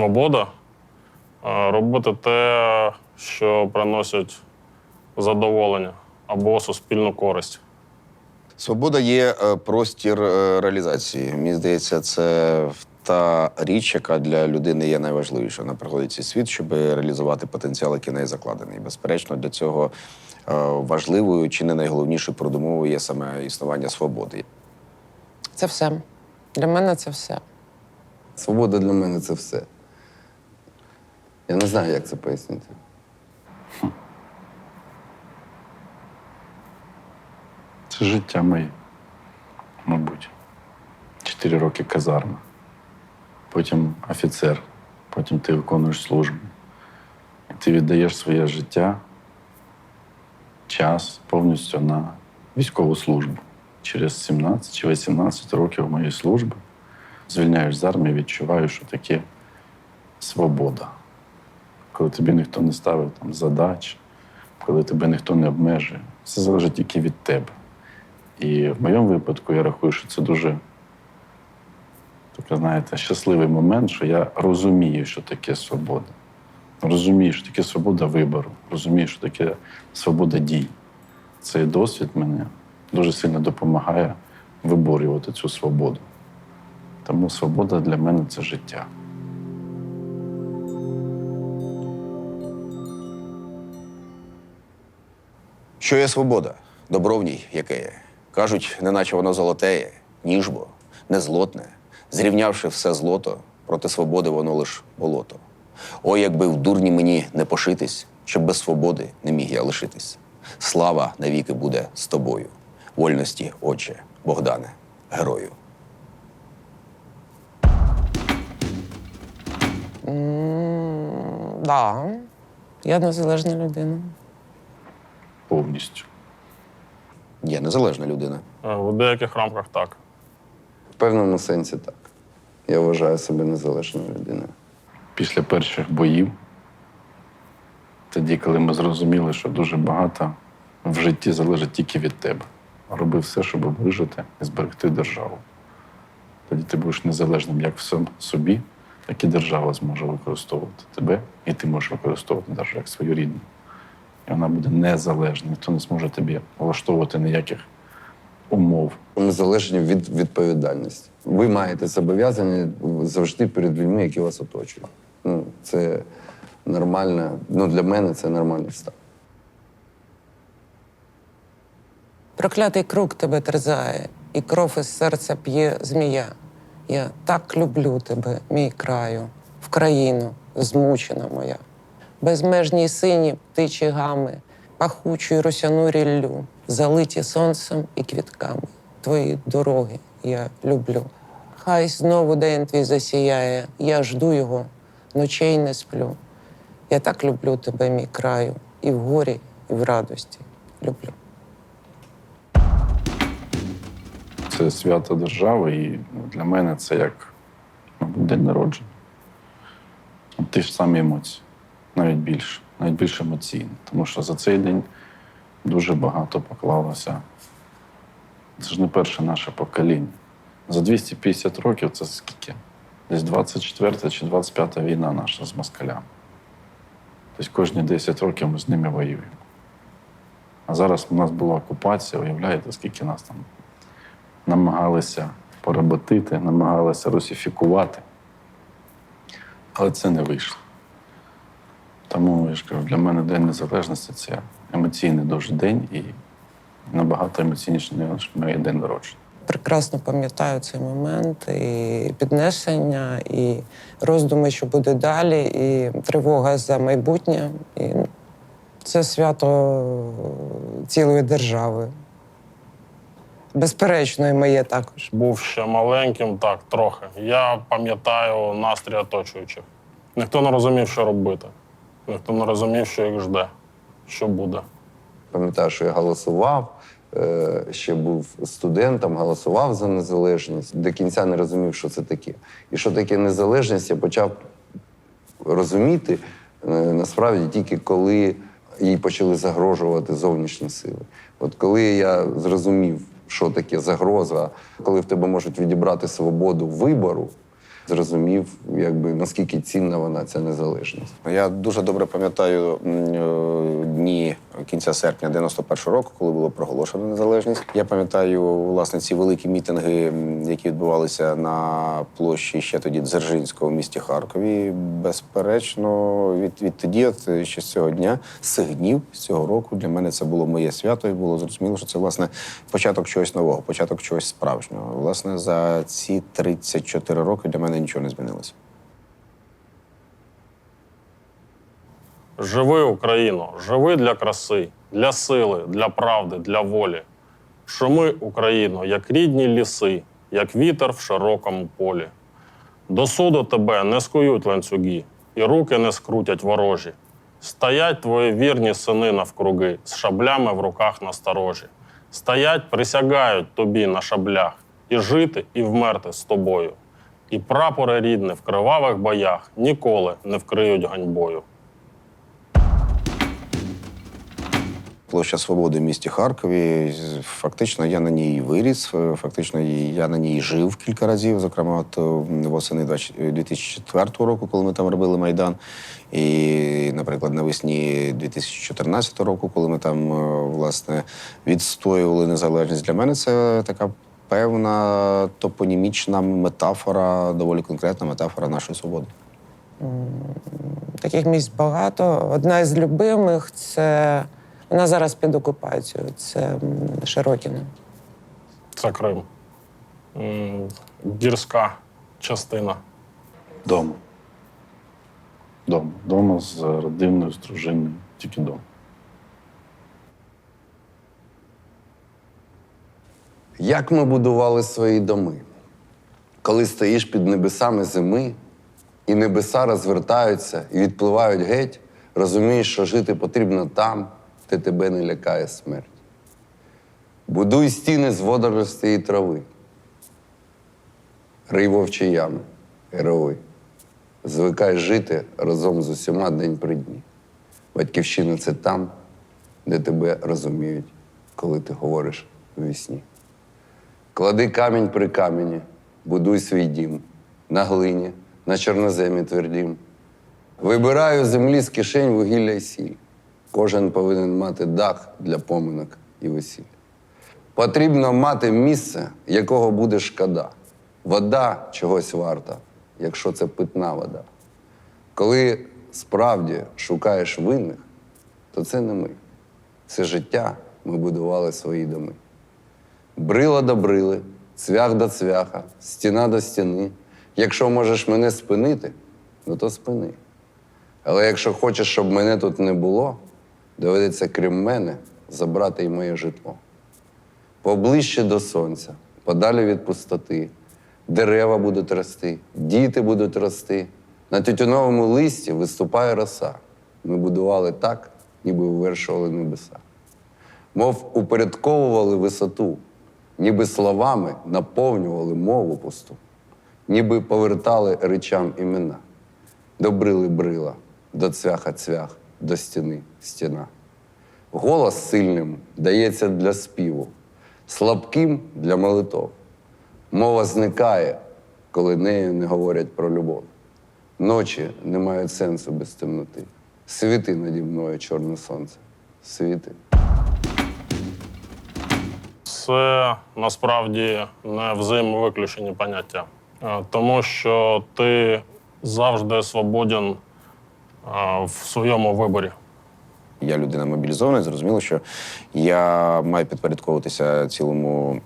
Свобода е, робити те, що приносить задоволення або суспільну користь. Свобода є е, простір е, реалізації. Мені здається, це та річ, яка для людини є найважливіша. Вона приходить цей світ, щоб реалізувати потенціал, який в неї закладений. І, Безперечно, для цього важливою чи не найголовнішою продумовою є саме існування свободи. Це все. Для мене це все. Свобода для мене це все. Я не знаю, як це пояснити. Це життя моє, мабуть. Чотири роки казарма, потім офіцер, потім ти виконуєш службу. Ти віддаєш своє життя, час повністю на військову службу. Через 17 чи 18 років моєї служби звільняєш з армії, відчуваєш, що таке свобода. Коли тобі ніхто не ставить там задач, коли тебе ніхто не обмежує, все залежить тільки від тебе. І в моєму випадку я рахую, що це дуже такий, знаєте, щасливий момент, що я розумію, що таке свобода. Розумію, що таке свобода вибору, розумію, що таке свобода дій. Цей досвід мене дуже сильно допомагає виборювати цю свободу. Тому свобода для мене це життя. Що є свобода? Добро в ній яке є. Кажуть, неначе воно золотеє, ніжбо, незлотне. Зрівнявши все злото, проти свободи воно лиш болото. Ой, якби в дурні мені не пошитись, щоб без свободи не міг я лишитись. Слава навіки буде з тобою. Вольності, отче, Богдане, герою. М, Да. Я незалежна людина. Повністю. Я незалежна людина. Е, В деяких рамках так. В певному сенсі так. Я вважаю себе незалежною людиною. після перших боїв, тоді, коли ми зрозуміли, що дуже багато в житті залежить тільки від тебе. Роби все, щоб вижити і зберегти державу. Тоді ти будеш незалежним як в собі, так і держава зможе використовувати тебе, і ти можеш використовувати державу як свою рідну. І вона буде незалежна. Ніхто не зможе тобі влаштовувати ніяких умов. Незалежні від відповідальності. Ви маєте зобов'язання завжди перед людьми, які вас оточують. Ну, це нормально. Ну, для мене це нормальний стан. Проклятий круг тебе терзає, і кров із серця п'є змія. Я так люблю тебе, мій краю, в країну змучена моя. Безмежній сині птичі гами, пахучу росяну ріллю, залиті сонцем і квітками. Твої дороги я люблю. Хай знову день твій засіяє, я жду його, ночей не сплю. Я так люблю тебе, мій краю, і в горі, і в радості люблю. Це свято держави, і для мене це як день народження. Ті ж самі емоції, навіть більше, навіть більш емоційно. Тому що за цей день дуже багато поклалося. Це ж не перше наше покоління. За 250 років це скільки? Десь 24 чи 25 війна наша з москалями. Тобто кожні 10 років ми з ними воюємо. А зараз у нас була окупація, уявляєте, скільки нас там намагалися поработити, намагалися русифікувати. Але це не вийшло. Тому я ж кажу, для мене День Незалежності це емоційний дуже день і набагато емоційніше, ніж моє день народження. прекрасно пам'ятаю цей момент, і піднесення, і роздуми, що буде далі, і тривога за майбутнє. І це свято цілої держави. Безперечно, і моє також. Був ще маленьким, так, трохи. Я пам'ятаю настрій оточуючих. Ніхто не розумів, що робити. Ніхто не розумів, що їх жде, що буде. Пам'ятаю, що я голосував, е, ще був студентом, голосував за незалежність. До кінця не розумів, що це таке. І що таке незалежність, я почав розуміти е, насправді тільки коли їй почали загрожувати зовнішні сили. От коли я зрозумів, що таке загроза, коли в тебе можуть відібрати свободу вибору, зрозумів, якби наскільки цінна вона ця незалежність. Я дуже добре пам'ятаю е, дні кінця серпня 91-го року, коли було проголошено незалежність. Я пам'ятаю власне ці великі мітинги, які відбувалися на площі ще тоді Дзержинського в місті Харкові. Безперечно, від, відтоді, от ще з цього дня, з цих днів, з цього року, для мене це було моє свято, і було зрозуміло, що це власне початок чогось нового, початок чогось справжнього. Власне, за ці 34 роки для мене нічого не змінилося. Живи Україно, живи для краси, для сили, для правди, для волі. Шуми, Україно, як рідні ліси, як вітер в широкому полі. До суду тебе не скують ланцюги, і руки не скрутять ворожі. Стоять твої вірні сини навкруги, з шаблями в руках насторожі. Стоять, присягають тобі на шаблях, і жити, і вмерти з тобою. І прапори рідні в кривавих боях ніколи не вкриють ганьбою. Площа Свободи в місті Харкові. Фактично я на ній виріс. е, Фактично я на ній жив кілька разів. Зокрема, от е, восени 2004 року, коли ми там робили майдан. І, наприклад, навесні 2014 року, коли ми там е, власне відстоювали незалежність. Для мене це така певна топонімічна метафора, доволі конкретна метафора нашої свободи. Таких місць багато. Одна із любимих це вона зараз під окупацією. Це м, Широкіно. Це Крим. Гірська частина. Дома. Дома. Дома з родиною, з дружиною. Тільки дома. Як ми будували свої доми? Коли стоїш під небесами зими, і небеса розвертаються і відпливають геть, розумієш, що жити потрібно там, де тебе не лякає смерть. Будуй стіни з водоростей і трави. Рий вовчі ями, герої. Звикай жити разом з усіма день при дні. Батьківщина це там, де тебе розуміють, коли ти говориш у вісні. Клади камінь при камені, будуй свій дім на глині, на чорноземі твердім. Вибирай землі з кишень вугілля й сіль. Кожен повинен мати дах для поминок і весіль. Потрібно мати місце, якого буде шкода. Вода чогось варта, якщо це питна вода. Коли справді шукаєш винних, то це не ми. Це життя ми будували свої доми. Брила до брили, цвях до цвяха, стіна до стіни. Якщо можеш мене спинити, ну то спини. Але якщо хочеш, щоб мене тут не було, доведеться крім мене забрати й моє житло. Поближче до сонця, подалі від пустоти, дерева будуть рости, діти будуть рости. На тютюновому листі виступає роса. Ми будували так, ніби вивершували небеса мов упорядковували висоту, ніби словами наповнювали мову пусту, ніби повертали речам імена, добрили брила, до цвяха цвях, до стіни стіна. Голос сильним дається для співу, слабким для молитов. Мова зникає, коли нею не говорять про любов. Ночі не мають сенсу без темноти. Світи наді мною чорне сонце. Світи. Це насправді не взаємовиключені поняття, Е, тому що ти завжди свободен е, в своєму виборі. Я людина мобілізована, зрозуміло, що я маю підпорядковуватися цілому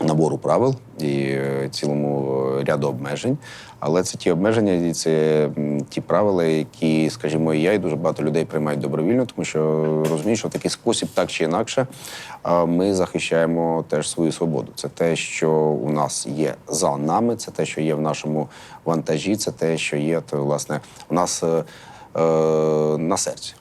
набору правил і е, цілому е, ряду обмежень. Але це ті обмеження і це ті правила, які, скажімо, і я і дуже багато людей приймають добровільно, тому що розуміють, що в такий спосіб, так чи інакше, ми захищаємо теж свою свободу. Це те, що у нас є за нами, це те, що є в нашому вантажі, це те, що є то, власне, у нас е, е, на серці.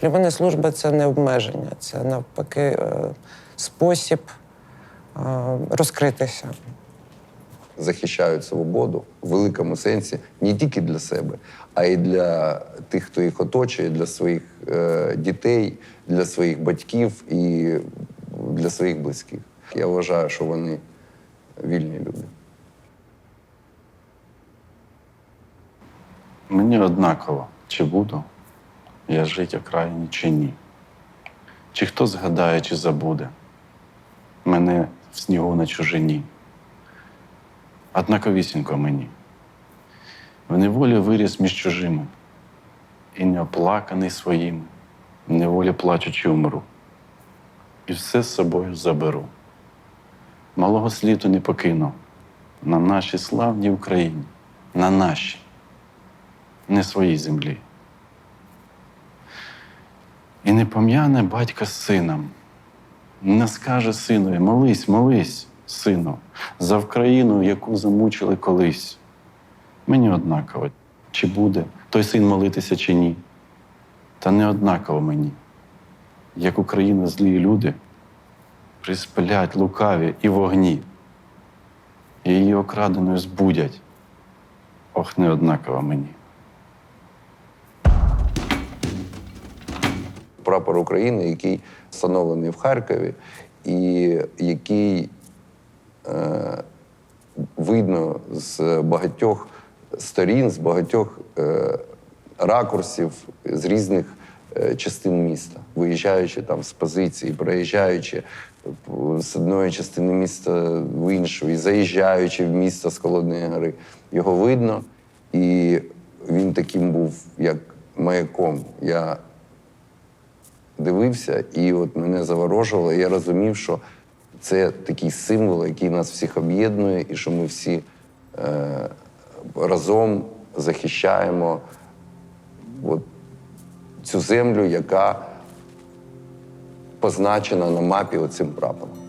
Для мене служба це не обмеження, це навпаки е, спосіб розкритися. захищають свободу в великому сенсі не тільки для себе, а й для тих, хто їх оточує, для своїх е, дітей, для своїх батьків і для своїх близьких. Я вважаю, що вони вільні люди. Мені однаково, чи буду я жити окраїні, чи ні. Чи хто згадає, чи забуде мене в снігу на чужині. Однаковісінько мені. В неволі виріс між чужими, і не оплаканий своїми, в неволі плачучи умру. І все з собою заберу. Малого сліду не покину на нашій славній Україні, на нашій, не своїй землі. І не пом'яне батька з сином, не скаже синові, молись, молись, сину, за Вкраїну, яку замучили колись. Мені однаково, чи буде той син молитися, чи ні. Та не однаково мені, як Україна злі люди приспилять лукаві і вогні, і її окраденою збудять. Ох, не однаково мені. прапор України, який встановлений в Харкові, і який е, видно з багатьох сторін, з багатьох е, ракурсів, з різних е, частин міста, виїжджаючи там з позиції, проїжджаючи з одної частини міста в іншу, і заїжджаючи в місто з Холодної гори. Його видно, і він таким був, як маяком. Я дивився, і от мене заворожувало. Я розумів, що це такий символ, який нас всіх об'єднує, і що ми всі е, разом захищаємо от, цю землю, яка позначена на мапі оцим прапором.